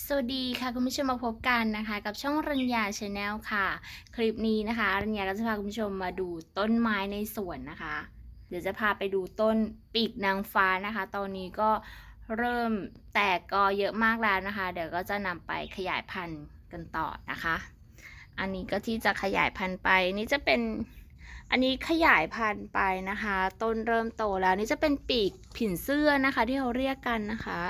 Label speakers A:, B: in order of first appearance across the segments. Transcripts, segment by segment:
A: สวัสดีค่ะคุณผู้ชมมาพบกันนะคะ กับช่องรัญญาชาแนลค่ะ คลิปนี้นะคะ รัญญาก็จะพาคุณผู้ชมมาดูต้นไม้ในสวนนะคะ เดี๋ยวจะพาไปดูต้นปีกนางฟ้านะคะ ตอนนี้ก็เริ่มแตกกอเยอะมากแล้วนะคะ เดี๋ยวก็จะนำไปขยายพันธุ์กันต่อนะคะ อันนี้ก็ที่จะขยายพันธุ์ไปนี่จะเป็นอันนี้ขยายพันธุ์ไปนะคะ ต้นเริ่มโตแล้วนี่จะเป็นปีกผินเสื้อนะคะ ที่เขาเรียกกันนะคะ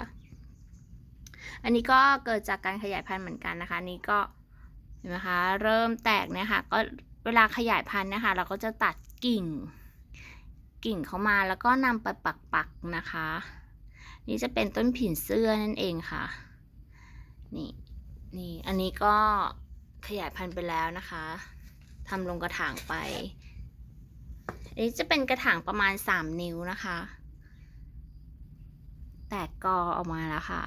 A: อันนี้ก็เกิดจากการขยายพันธุ์เหมือนกันนะคะนี้ก็เห็นไหมคะเริ่มแตกเนี่ยค่ะก็เวลาขยายพันธุ์นะคะเราก็จะตัดกิ่ง กิ่งเข้ามาแล้วก็นำไปปักปักๆนะคะ นี่จะเป็นต้นผินเสื้อนั่นเองค่ะนี่นี่อันนี้ก็ขยายพันธุ์ไปแล้วนะคะทำลงกระถางไปอันนี้จะเป็นกระถางประมาณ 3 นิ้วนะคะ แตกกอออกมาแล้วค่ะ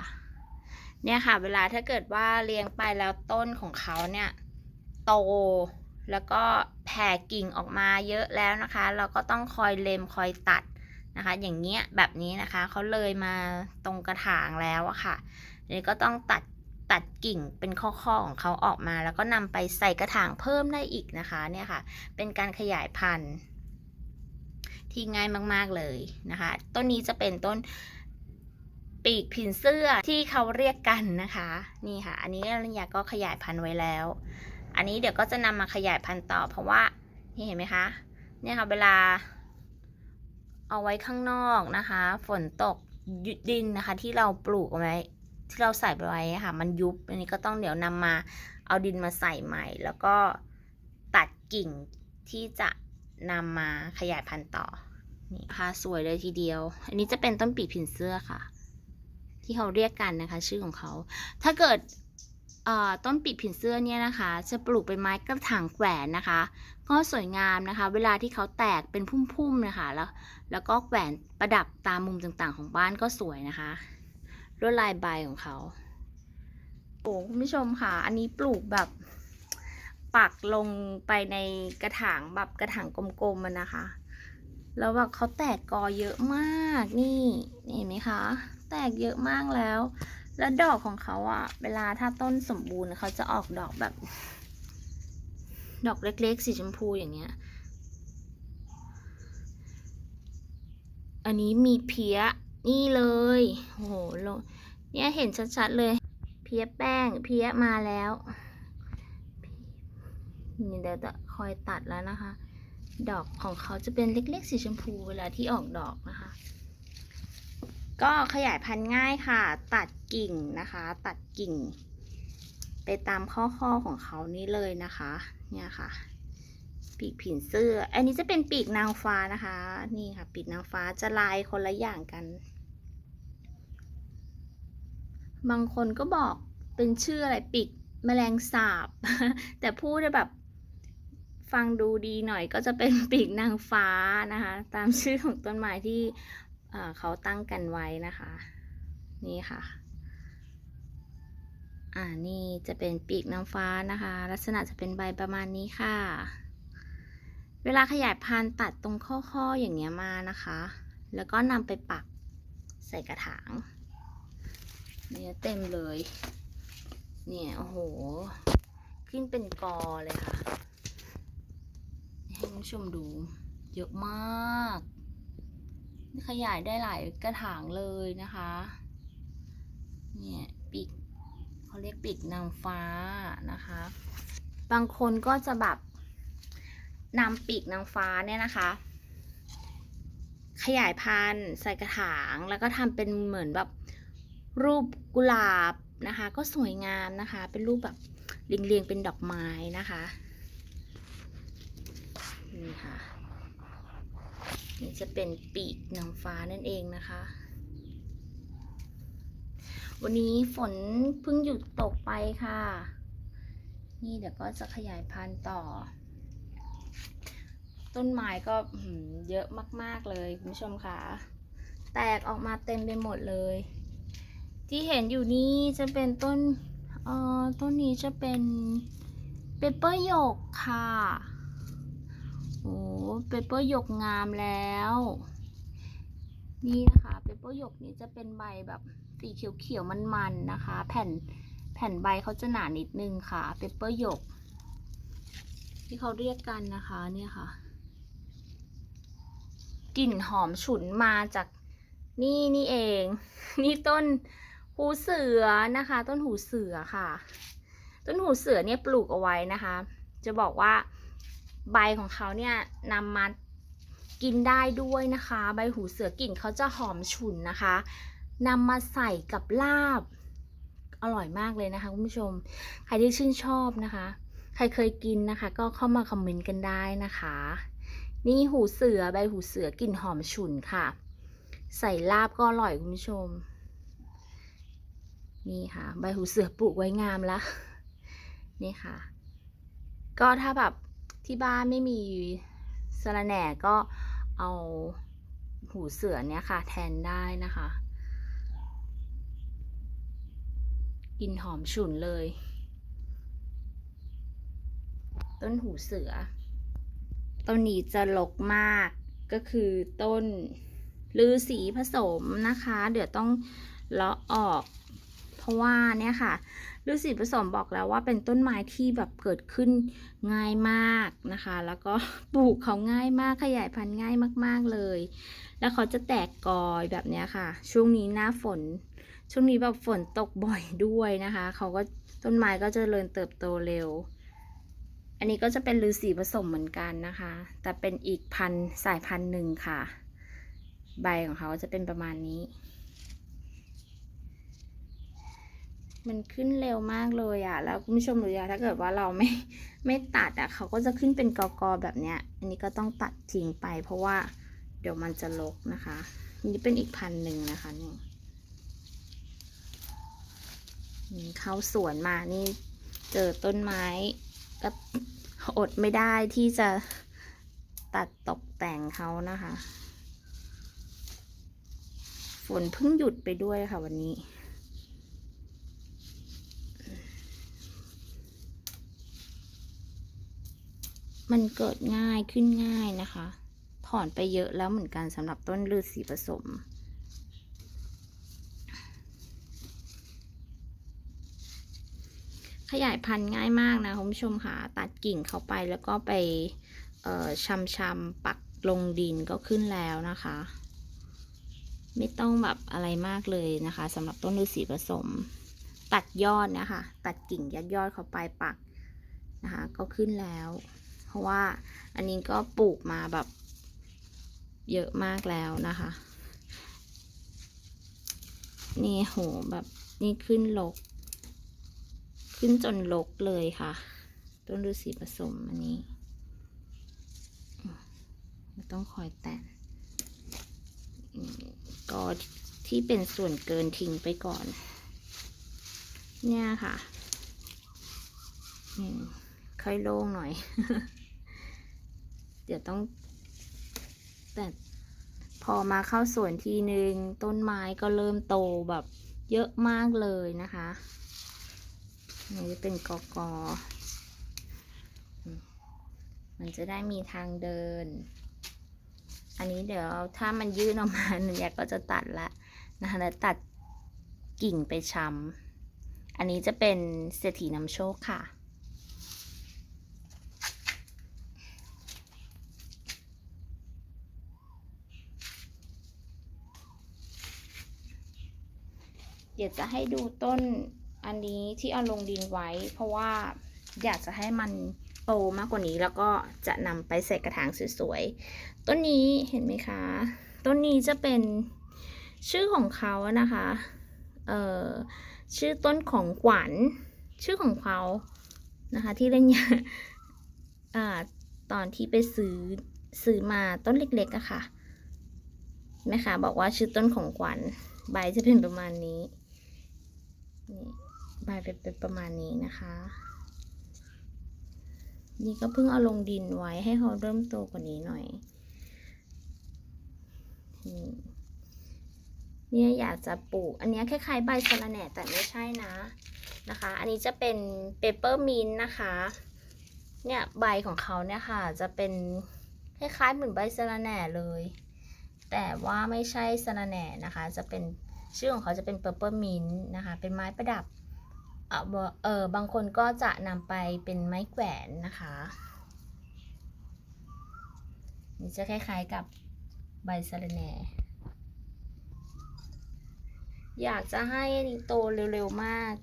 A: เนี่ยค่ะ เวลาถ้าเกิดว่าเลี้ยงไปแล้วต้นของเขาเนี่ยโตแล้วก็แผ่กิ่งออกมาเยอะแล้วนะคะ เราก็ต้องคอยเล็มคอยตัดนะคะ อย่างเงี้ยแบบนี้นะคะเขาเลยมาตรงกระถางแล้วอะค่ะนี่ก็ต้องตัดตัดกิ่งเป็นข้อๆของเขาออกมา แล้วก็นำไปใส่กระถางเพิ่มได้อีกนะคะเนี่ยค่ะ เป็นการขยายพันธุ์ที่ง่ายมาก ๆเลยนะคะ ต้นนี้จะเป็นต้น ปีกผินเสื้อที่เขาเรียกกันนะคะ นี่ค่ะ อันนี้รัญญาก็ขยายพันธุ์ไว้แล้ว อันนี้เดี๋ยวก็จะนำมาขยายพันธุ์ต่อ เพราะว่านี่เห็นไหมคะ เนี่ยค่ะเวลา เอาไว้ข้างนอกนะคะ ฝนตกยุดดินนะคะ ที่เราปลูกไว้ที่เราใส่ไปไว้ค่ะ มันยุบอันนี้ก็ต้องเดี๋ยวนำมาเอาดินมาใส่ใหม่ แล้วก็ตัดกิ่งที่จะนำมาขยายพันธุ์ต่อ นี่ค่ะสวยเลยทีเดียว อันนี้จะเป็นต้นปีกผินเสื้อค่ะ ที่เขาเรียกกันนะคะ ชื่อของเขา ถ้าเกิดต้นปีกผีเสื้อเนี่ยนะคะ จะปลูกเป็นไม้กระถางแขวนนะคะ ก็สวยงามนะคะ เวลาที่เขาแตกเป็นพุ่มๆนะคะแล้วแล้วก็แขวนประดับตามมุมต่างๆ ของบ้านก็สวยนะคะลวดลายใบของเขาโอ้คุณผู้ชมค่ะ อันนี้ปลูกแบบปักลงไปในกระถางแบบกระถางกลมๆมันนะคะ แล้วแบบเขาแตกกอเยอะมากนี่เห็นไหมคะ ตกเยอะมากแล้ว แล้วดอกของเขาอะเวลาถ้าต้นสมบูรณ์เขาจะออกดอกแบบ ดอกเล็กๆสีชมพูอย่างเงี้ย อันนี้มีเพี้ยนี่เลยโอ้โหโลเนี่ยเห็นชัดๆเลย เพี้ยแป้งเพี้ยมาแล้วนี่เดี๋ยวจะคอยตัดแล้วนะคะ ดอกของเขาจะเป็นเล็กๆสีชมพูเวลาที่ออกดอกนะคะ ก็ขยายพันธุ์ง่ายค่ะ ตัดกิ่งนะคะ ตัดกิ่ง ไปตามข้อข้อของเขานี้เลยนะคะ เนี่ยค่ะ ปีกผินเสื้อ อันนี้จะเป็นปีกนางฟ้านะคะ นี่ค่ะ ปีกนางฟ้าจะลายคนละอย่างกัน บางคนก็บอกเป็นชื่ออะไรปีกแมลงสาบ แต่พูดแบบฟังดูดีหน่อยก็จะเป็นปีกนางฟ้านะคะ ตามชื่อของต้นไม้ที่ เขาตั้งกันไว้นะคะ นี่ค่ะ อ่านี่จะเป็นปีกนางฟ้านะคะ ลักษณะจะเป็นใบประมาณนี้ค่ะ เวลาขยายพันธุ์ตัดตรงข้อๆอย่างเงี้ยมานะคะ แล้วก็นำไปปักใส่กระถางเนี่ยเต็มเลย เนี่ยโอ้โห ขึ้นเป็นกอเลยค่ะ ให้คุณผู้ชมดู เยอะมาก ขยายได้หลายกระถางเลยนะคะ เนี่ยปีกเขาเรียกปีกนางฟ้านะคะ บางคนก็จะแบบนำปีกนางฟ้าเนี่ยนะคะ ขยายพันธุ์ใส่กระถางแล้วก็ทำเป็นเหมือนแบบรูปกุหลาบนะคะ ก็สวยงามนะคะ เป็นรูปแบบเรียงๆเป็นดอกไม้นะคะนี่ค่ะ นี่จะเป็นปีกนางฟ้านั่นเองนะคะ วันนี้ฝนเพิ่งหยุดตกไปค่ะ นี่เดี๋ยวก็จะขยายพันธุ์ต่อ ต้นไม้ก็เยอะมาก ๆ เลยคุณผู้ชมค่ะ แตกออกมาเต็มไปหมดเลย ที่เห็นอยู่นี่จะเป็นต้นเอ่อต้นนี้จะเป็นเปเปอร์หยกค่ะ โอ้เปเปอร์หยกงามแล้ว นี่นะคะเปเปอร์หยกนี้จะเป็นใบแบบสีเขียวๆมันๆนะคะ แผ่นแผ่นใบเขาจะหนานิดนึงค่ะเปเปอร์หยก ที่เขาเรียกกันนะคะเนี่ยค่ะกลิ่นหอมฉุนมาจากนี่นี่เอง นี่ต้นหูเสือนะคะ ต้นหูเสือค่ะ ต้นหูเสือเนี่ยปลูกเอาไว้นะคะ จะบอกว่า ใบของเขาเนี่ยนำมากินได้ด้วยนะคะ ใบหูเสือกลิ่นเขาจะหอมฉุนนะคะนำมาใส่กับลาบ อร่อยมากเลยนะคะคุณผู้ชม ใครที่ชื่นชอบนะคะ ใครเคยกินนะคะ ก็เข้ามาคอมเมนต์กันได้นะคะ นี่หูเสือใบหูเสือกลิ่นหอมฉุนค่ะ ใส่ลาบก็อร่อยคุณผู้ชม นี่ค่ะ ใบหูเสือปลูกไว้งามแล้วนี่ค่ะ ก็ถ้าแบบ ที่บ้านไม่มีสระแหน่ก็เอาหูเสือเนี้ยค่ะ แทนได้นะคะกลิ่นหอมฉุนเลย ต้นหูเสือ ต้นนี้จะลกมากก็คือต้นลือสีผสมนะคะ เดี๋ยวต้องเลาะออก เพราะว่าเนี่ยค่ะ ฤาษีผสมบอกแล้วว่าเป็นต้นไม้ที่แบบเกิดขึ้นง่ายมากนะคะ แล้วก็ปลูกเขาง่ายมากขยายพันธุ์ง่ายมาก ๆเลย แล้วเขาจะแตกกอยแบบนี้ค่ะ ช่วงนี้หน้าฝน ช่วงนี้แบบฝนตกบ่อยด้วยนะคะ เขาก็ต้นไม้ก็จะเจริญเติบโตเร็ว อันนี้ก็จะเป็นฤาษีผสมเหมือนกันนะคะ แต่เป็นอีกพันธุ์สายพันธุ์หนึ่งค่ะ ใบของเขาจะเป็นประมาณนี้ มันขึ้นเร็วมากเลยอะ่ะแล้วคุณผู้ชมรู้ยังถ้าเกิดว่าเราไม่ไม่ตัดอะ่ะเขาก็จะขึ้นเป็นกอกอแบบเนี้ย อันนี้ก็ต้องตัดทิ้งไปเพราะว่าเดี๋ยวมันจะลกนะคะอันนี้เป็นอีกพันหนึ่งนะคะนี่นี่เข้าสวนมานี่เจอต้นไม้ ก็อดไม่ได้ที่จะตัดตกแต่งเขานะคะ ฝนเพิ่งหยุดไปด้วยค่ะวันนี้ มันเกิดง่ายขึ้นง่ายนะคะ ถอนไปเยอะแล้วเหมือนกันสำหรับต้นลือสีผสม ขยายพันธุ์ง่ายมากนะคุณผู้ชมค่ะตัดกิ่งเข้าไปแล้วก็ไปชำชำๆปักลงดินก็ขึ้นแล้วนะคะ ไม่ต้องแบบอะไรมากเลยนะคะสำหรับต้นฤาษีผสม ตัดยอดนะคะ ตัดกิ่งยัดยอดเข้าไปปักนะคะ ก็ขึ้นแล้ว ราะว่าอันนี้ก็ปลูกมาแบบเยอะมากแล้วนะคะ นี่โหแบบนี่ขึ้นลก ขึ้นจนลกเลยค่ะ ต้นฤาษีผสมอันนี้ต้องคอยแต่งก็ที่เป็นส่วนเกินทิ้งไปก่อน เนี่ยค่ะค่อยโล่งหน่อย เดี๋ยวต้อง แต่พอมาเข้าสวนทีนึง ต้นไม้ก็เริ่มโตแบบเยอะมากเลยนะคะนี่จะเป็นกอกอมมันจะได้มีทางเดิน อันนี้เดี๋ยวถ้ามันยื่นออกมาหนูอยากก็จะตัดละนะคะแล้วตัดกิ่งไปชำอันนี้จะเป็นเศรษฐีนำโชคค่ะ เดี๋ยวจะให้ดูต้นอันนี้ที่เอาลงดินไว้ เพราะว่าอยากจะให้มันโตมากกว่านี้แล้วก็จะนำไปใส่กระถางสวยๆ ต้นนี้เห็นไหมคะ ต้นนี้จะเป็นชื่อของเขานะคะ เอ่อ ชื่อต้นของขวัญ ชื่อของเขานะคะ ที่เล่นยาอ่า ตอนที่ไปซื้อซื้อมาต้นเล็กๆอะค่ะแม่ค้าบอกว่าชื่อต้นของขวัญ ใบจะเป็นประมาณนี้ นี่ใบเป็นเป็นประมาณนี้นะคะ นี่ก็เพิ่งเอาลงดินไว้ให้เขาเริ่มโตกว่านี้หน่อย นี่เนี่ยอยากจะปลูก อันนี้คล้ายๆใบสะระแหน่แต่ไม่ใช่นะนะคะ อันนี้จะเป็นเปเปอร์มินนะคะ เนี่ยใบของเขาเนี่ยค่ะ จะเป็นคล้ายๆเหมือนใบสะระแหน่เลย แต่ว่าไม่ใช่สะระแหน่นะคะ จะเป็น ชื่อของเขาจะเป็นเปอร์เปอร์มินนะคะ เป็นไม้ประดับเออบ่เออบางคนก็จะนำไปเป็นไม้แขวนนะคะนี่จะคล้ายๆกับใบสะระแหน่อยากจะให้โตเร็วๆมาก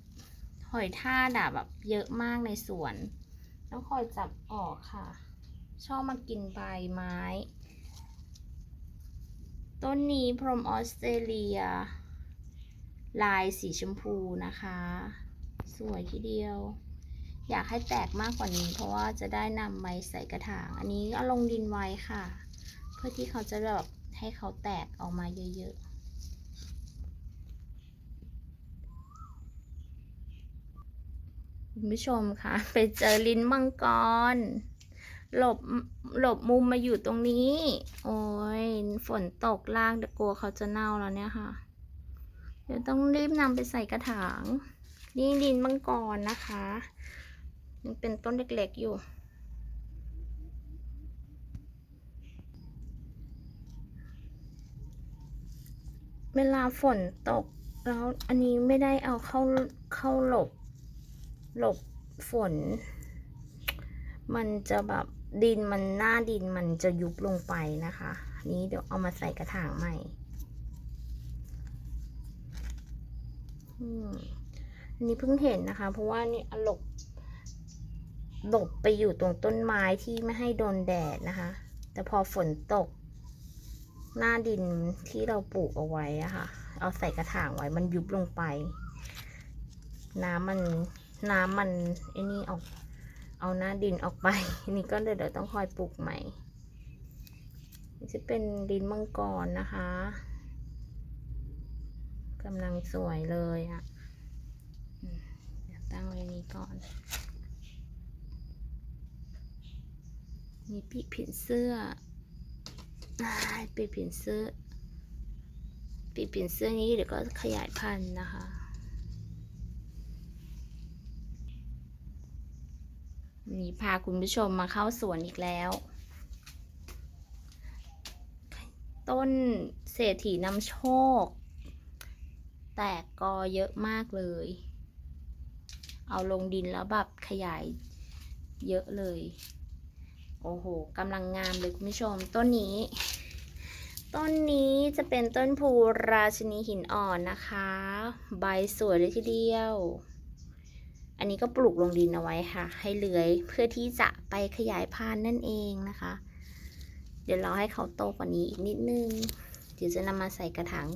A: หอยทากอะแบบเยอะมากในสวน ต้องคอยจับออกค่ะ ชอบมากินใบไม้ ต้นนี้พรมออสเตรเลีย ลายสีชมพูนะคะ สวยทีเดียว อยากให้แตกมากกว่านี้ เพราะว่าจะได้นำไม้ใส่กระถาง อันนี้เอาลงดินไว้ค่ะ เพื่อที่เขาจะแบบให้เขาแตกออกมาเยอะๆคุณผู้ชมคะไปเจอลิ้นมังกร หลบหลบมุมมาอยู่ตรงนี้ โอ้ยฝนตกลากเดี๋ยวกลัวเขาจะเน่าแล้วเนี่ยค่ะ เดี๋ยวต้องรีบนำไปใส่กระถาง นี่ดินมังกรนะคะยังเป็นต้นเล็กๆอยู่ เวลาฝนตกแล้วอันนี้ไม่ได้เอาเข้าเข้าหลบ หลบฝน มันจะแบบดินมันหน้าดินมันจะยุบลงไปนะคะนนี้เดี๋ยวเอามาใส่กระถางใหม่ อันนี้เพิ่งเห็นนะคะ เพราะว่านี่หลบหลบไปอยู่ตรงต้นไม้ที่ไม่ให้โดนแดดนะคะ แต่พอฝนตก หน้าดินที่เราปลูกเอาไว้อะค่ะ เอาใส่กระถางไว้มันยุบลงไป น้ำมันน้ำมันไอ้นี่ออกเอาหน้าดินออกไป นี่ก็เดี๋ยวต้องคอยปลูกใหม่จะเป็นดินมังกรนะคะ กำลังสวยเลยอะ่ะตั้งไว้นี้ก่อนมีปีกผีเสื้อปีกผีเสื้อปีกผีเสื้อนี้เดี๋ยวก็ขยายพันธุ์นะคะนี่พาคุณผู้ชมมาเข้าสวนอีกแล้ว ต้นเศรษฐีนำโชค แตกกอเยอะมากเลย เอาลงดินแล้วแบบขยายเยอะเลย โอ้โหกำลังงามเลยคุณผู้ชม ต้นนี้ ต้นนี้จะเป็นต้นพูราชนีหินอ่อนนะคะ ใบสวยเลยทีเดียว อันนี้ก็ปลูกลงดินเอาไว้ค่ะ ให้เลื้อยเพื่อที่จะไปขยายพันธุ์นั่นเองนะคะ เดี๋ยวรอให้เขาโตกว่านี้อีกนิดนึง เดี๋ยวจะนำมาใส่กระถาง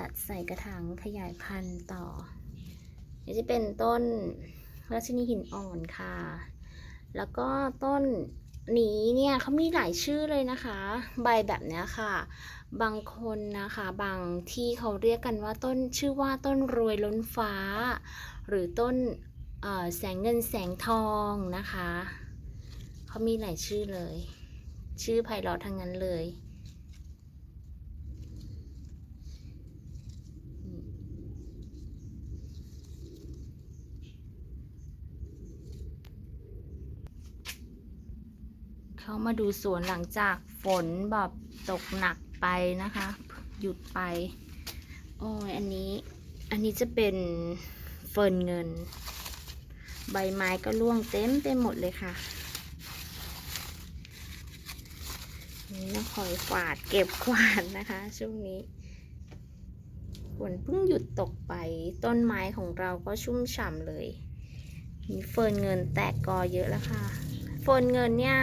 A: ตัดใส่กระถางขยายพันธุ์ต่อจะเป็นต้นราชินีหินอ่อนค่ะ แล้วก็ต้นนี้เนี่ยเขามีหลายชื่อเลยนะคะ ใบแบบเนี้ยค่ะ บางคนนะคะบางที่เขาเรียกกันว่าต้นชื่อว่าต้นรวยล้นฟ้า หรือต้นแสงเงินแสงทองนะคะ เขามีหลายชื่อเลย ชื่อไพเราะทั้งนั้นเลย เขามาดูสวนหลังจากฝนแบบตกหนักไปนะคะ หยุดไป โอ้ยอันนี้อันนี้จะเป็นเฟิร์นเงิน ใบไม้ก็ร่วงเต็มไปหมดเลยค่ะนี่ต้องคอยกวาดเก็บกวาดนะคะ ช่วงนี้ฝนเพิ่งหยุดตกไปต้นไม้ของเราก็ชุ่มฉ่ำเลยมีเฟิร์นเงินแตกกอเยอะแล้วค่ะ เฟิร์นเงินเนี่ย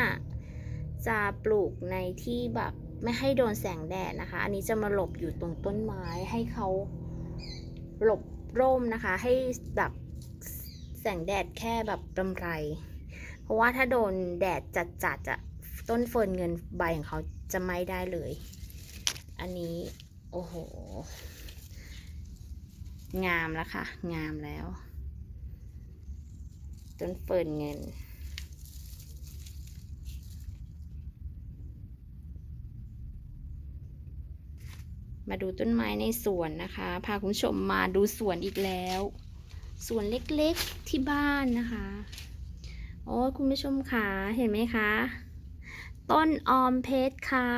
A: จะปลูกในที่แบบไม่ให้โดนแสงแดดนะคะ อันนี้จะมาหลบอยู่ตรงต้นไม้ให้เขาหลบร่มนะคะ ให้แบบแสงแดดแค่แบบรำไร เพราะว่าถ้าโดนแดดจัดๆอะต้นเฟิร์นเงินใบของเขาจะไม้ได้เลย อันนี้โอ้โห งามแล้วค่ะ งามแล้ว ต้นเฟิร์นเงิน มาดูต้นไม้ในสวนนะคะ พาคุณผู้ชมมาดูสวนอีกแล้ว สวนเล็กๆที่บ้านนะคะ โอ้คุณผู้ชมค่ะเห็นไหมคะ ต้นออมเพชรค่ะ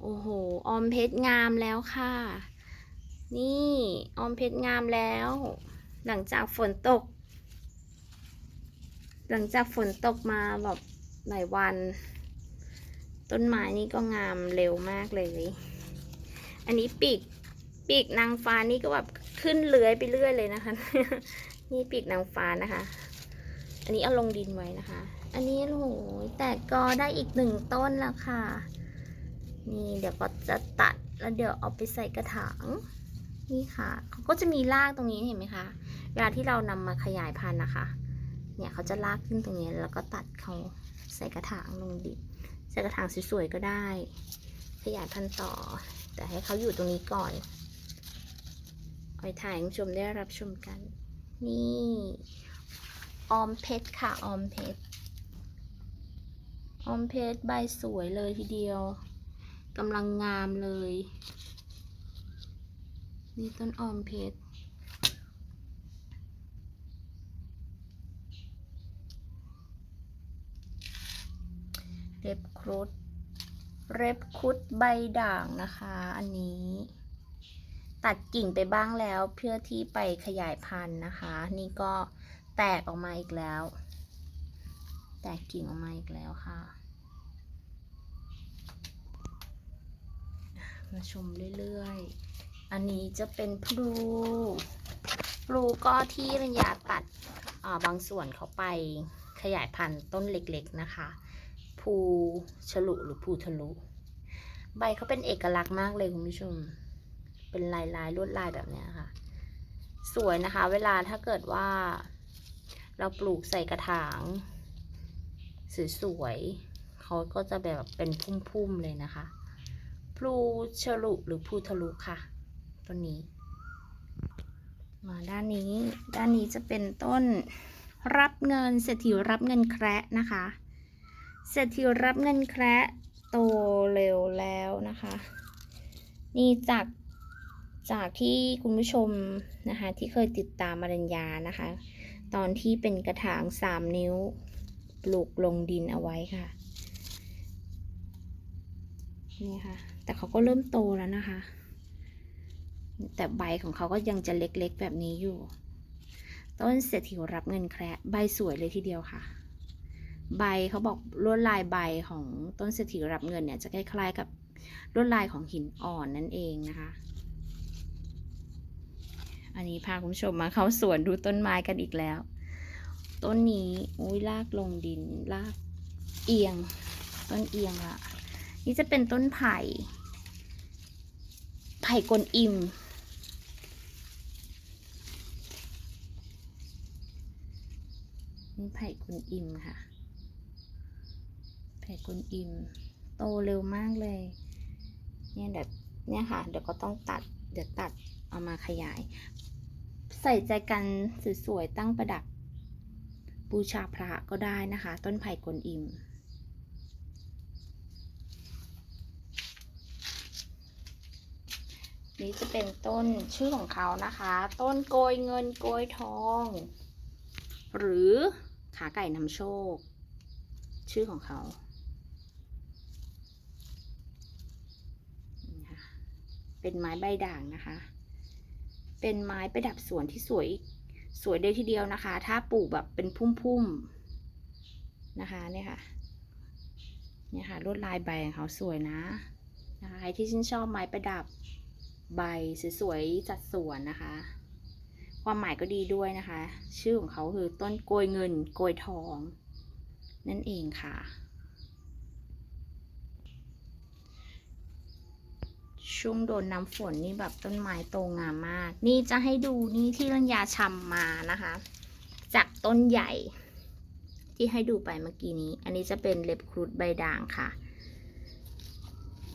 A: โอ้โห ออมเพชรงามแล้วค่ะ นี่ออมเพชรงามแล้ว หลังจากฝนตก หลังจากฝนตกมาแบบหลายวัน ต้นไม้นี่ก็งามเร็วมากเลย อันนี้ปีกปีกนางฟ้านี่ก็แบบขึ้นเลื้อยไปเรื่อยเลยนะคะ นี่ปีกนางฟ้านะคะ อันนี้เอาลงดินไว้นะคะ อันนี้โอ้โหแต่ก็ได้อีกหนึ่งต้นแล้วค่ะ นี่เดี๋ยวก็จะตัดแล้วเดี๋ยวเอาไปใส่กระถางนี่ค่ะเขาก็จะมีรากตรงนี้เห็นไหมคะ เวลาที่เรานำมาขยายพันธุ์นะคะ เนี่ยเขาจะลากขึ้นตรงนี้แล้วก็ตัดเขาใส่กระถางลงดินใส่กระถางสวยๆก็ได้ ขยายพันธุ์ต่อ แต่ให้เขาอยู่ตรงนี้ก่อนเอาไปถ่ายให้คุณผู้ชมได้รับชมกัน นี่ออมเพชรค่ะออมเพชรออมเพชรใบสวยเลยทีเดียวกำลังงามเลย นี่ต้นออมเพชรเล็บครุฑ เล็บครุฑใบด่างนะคะ อันนี้ ตัดกิ่งไปบ้างแล้วเพื่อที่ไปขยายพันธุ์นะคะ นี่ก็แตกออกมาอีกแล้ว แตกกิ่งออกมาอีกแล้วค่ะ มาชมเรื่อยๆ อันนี้จะเป็นพลูพลูก็ที่รัญญาตัดบางส่วนเขาไปขยายพันธุ์ต้นเล็กๆนะคะ ภูฉลุหรือภูทะลุ ใบเขาเป็นเอกลักษณ์มากเลยคุณผู้ชม เป็นลายลายลวดลายแบบนี้ค่ะ สวยนะคะ เวลาถ้าเกิดว่า เราปลูกใส่กระถางสวยๆเขาก็จะแบบเป็นพุ่มๆเลยนะคะพลูฉลุหรือภูทะลุค่ะ ต้นนี้มาด้านนี้ ด้านนี้จะเป็นต้นรับเงินเศรษฐีรับเงินแคระนะคะ เศรษฐีรับเงินแคระโตเร็วแล้วนะคะ นี่จากจากที่คุณผู้ชมนะคะที่เคยติดตามอรัญญานะคะ ตอนที่เป็นกระถาง3นิ้วปลูกลงดินเอาไว้ค่ะนี่ค่ะ แต่เขาก็เริ่มโตแล้วนะคะ แต่ใบของเขาก็ยังจะเล็กๆแบบนี้อยู่ ต้นเศรษฐีรับเงินแคระใบสวยเลยทีเดียวค่ะ ใบเขาบอกลวดลายใบของต้นเศรษฐีรับเงินเนี่ยจะคล้ายๆกับลวดลายของหินอ่อนนั่นเองนะคะ อันนี้พาคุณผู้ชมมาเข้าสวนดูต้นไม้กันอีกแล้ว ต้นนี้อุ้ยลากลงดินลากเอียง ต้นเอียงละนี่จะเป็นต้นไผ่ ไผ่กลอิมนี่ไผ่กุนอิมค่ะ ไผ่กุนอิม โตเร็วมากเลย เนี่ยเดี๋ยวเนี่ยค่ะ เดี๋ยวก็ต้องตัด เดี๋ยวตัดเอามาขยาย ใส่ใจกันสวยๆตั้งประดับ บูชาพระก็ได้นะคะ ต้นไผ่กวนอิมนี่จะเป็นต้นชื่อของเขานะคะ ต้นโกยเงินโกยทอง หรือขาไก่นำโชค ชื่อของเขานี่ค่ะ เป็นไม้ใบด่างนะคะ เป็นไม้ประดับสวนที่สวย สวยเลยทีเดียวนะคะ ถ้าปลูกแบบเป็นพุ่มๆนะคะเนี่ยค่ะ เนี่ยค่ะลวดลายใบของเขาสวยนะนะคะใครที่ชื่นชอบไม้ประดับใบสวยๆจัดสวนนะคะ ความหมายก็ดีด้วยนะคะ ชื่อของเขาคือต้นโกยเงินโกยทอง นั่นเองค่ะ ช่วงโดนน้ำฝนนี่แบบต้นไม้โตงามมาก นี่จะให้ดูนี่ที่รัญญาชำมานะคะ จากต้นใหญ่ ที่ให้ดูไปเมื่อกี้นี้ อันนี้จะเป็นเล็บครุฑใบด่างค่ะ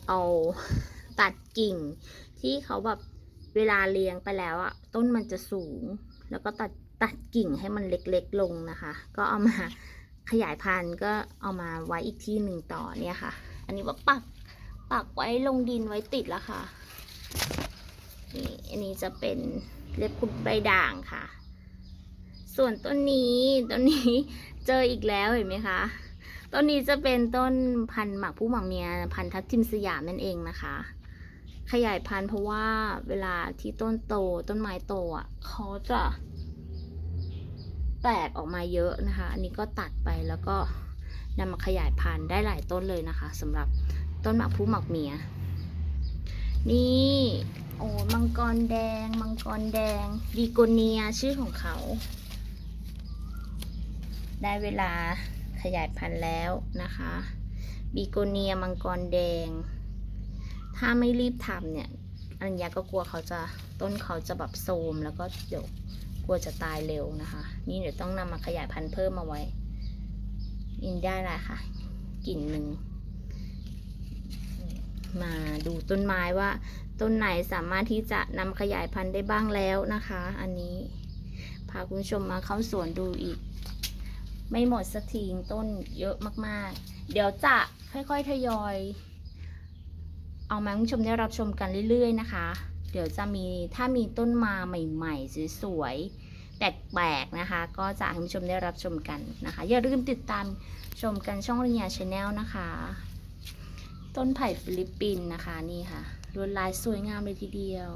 A: เอาตัดกิ่งที่เขาแบบเวลาเลี้ยงไปแล้วอะต้นมันจะสูง แล้วก็ตัดตัดกิ่งให้มันเล็กๆลงนะคะ ก็เอามาขยายพันธุ์ก็เอามาไว้อีกที่หนึ่งต่อเนี่ยค่ะ อันนี้ว่าปัก ปักไว้ลงดินไว้ติดแล้วค่ะ นี่อันนี้จะเป็นเล็บคุดใบด่างค่ะ ส่วนต้นนี้ต้นนี้เจออีกแล้วเห็นไหมคะต้นนี้จะเป็นต้นพันธุ์หมากผู้หมากเมียพันธุ์ทับทิมสยามนั่นเองนะคะ ขยายพันธุ์เพราะว่าเวลาที่ต้นโตต้นไม้โตอะเขาจะแตกออกมาเยอะนะคะ อันนี้ก็ตัดไปแล้วก็นำมาขยายพันธุ์ได้หลายต้นเลยนะคะสำหรับ ต้นหมากผู้หมากเมีย นี่ โอ้มังกรแดง มังกรแดงดีโกเนียชื่อของเขา ได้เวลาขยายพันธุ์แล้วนะคะบีโกเนียมังกรแดง ถ้าไม่รีบทำเนี่ยอรัญญาก็กลัวเขาจะต้นเขาจะแบบโทรมแล้วก็เดี๋ยวกลัวจะตายเร็วนะคะ นี่เดี๋ยวต้องนำมาขยายพันธุ์เพิ่มมาไว้ยินได้ละค่ะกลิ่นหนึ่ง มาดูต้นไม้ว่า ต้นไหนสามารถที่จะนำขยายพันธุ์ได้บ้างแล้วนะคะ อันนี้พาคุณผู้ชมมาเข้าสวนดูอีก ไม่หมดสักทีต้นเยอะมากๆ เดี๋ยวจะค่อยๆทยอย เอามาคุณผู้ชมได้รับชมกันเรื่อย ๆ นะคะ เดี๋ยวจะมีถ้ามีต้นมาใหม่ๆสวยๆแปลกๆนะคะ ก็จะให้คุณผู้ชมได้รับชมกันนะคะ อย่าลืมติดตามชมกันช่องริญญาชาแนลนะคะ ต้นไผ่ฟิลิปปินส์นะคะนี่ค่ะลวดลายสวยงามเลยทีเดียว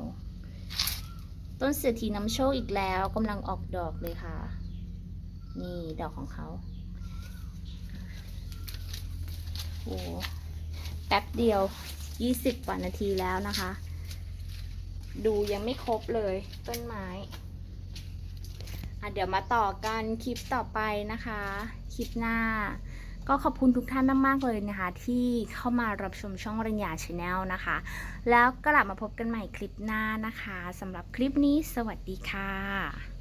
A: ต้นเศรษฐีน้ำโชคอีกแล้วกำลังออกดอกเลยค่ะ นี่ดอกของเขาโอ้แป๊บเดียว 20กว่านาทีแล้วนะคะ ดูยังไม่ครบเลยต้นไม้อะเดี๋ยวมาต่อกันคลิปต่อไปนะคะ คลิปหน้า ก็ขอบคุณทุกท่านมากๆเลยนะคะ ที่เข้ามารับชมช่องรัญญาชาแนลนะคะ แล้วกลับมาพบกันใหม่คลิปหน้านะคะสำหรับคลิปนี้สวัสดีค่ะ